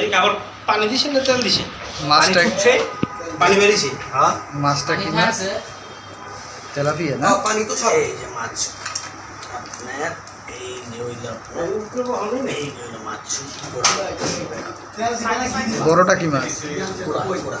এই কাপড় পানি দিছে না তেল দিছে? মাছটা পানি বেরিয়েছে। হ্যাঁ মাছটা কি মাছ? তেলাপিয়া না? পানি তো সব। এই যে মাছ। আপনার এই যে হইল এই যে হইল মাছ। বড়টা কি মাছ? ও পোড়া।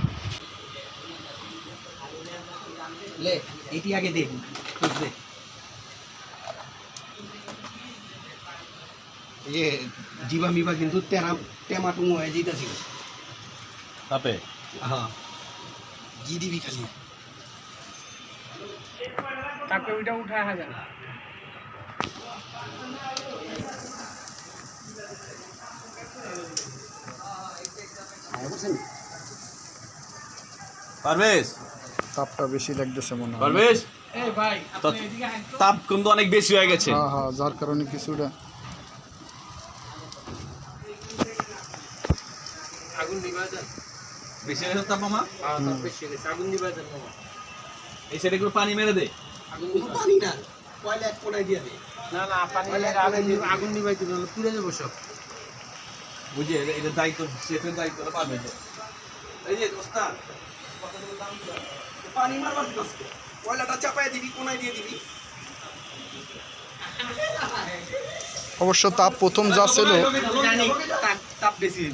লে এটি আগে দে দে। ইয়ে জিবা মিবা কিন্তু তেরা টেমা টুমো হয়ে যেতেছিল তাপে? হ্যাঁ। জি দিবি খালি। তারপরে ওইটা উঠা হাজার। পারবেশ তাপটা বেশি লাগতেছে মনে হয়। পারবেশ এই ভাই আপনি এদিকে হাঁট তাপ কিন্তু অনেক বেশি হয়ে গেছে। হ্যাঁ হ্যাঁ যার কারণে কিছুটা আগুন নিবা যান বেশি হয়ে তাপ মামা? হ্যাঁ তাপ বেশি হয়ে গেছে। আগুন নিবা যান মামা। এই সাইডে করে পানি মেরে দে। আগুন পানি না কয়লা এক কোনায় দিয়ে দে। না না পানি মেরে আগুন নিবা আগুন নিবাই দিবে না পুড়ে যাব সব। বুঝে এটা- দায়িত্ব শেফের দায়িত্বটা পাবে এই যে ওস্তাদ। পানি মারবার দিবস কয়লাটা চাপায় দিবি কোনায় দিয়ে দিবি? অবশ্য তাপ প্রথম যা ছিল তাপ বেশি।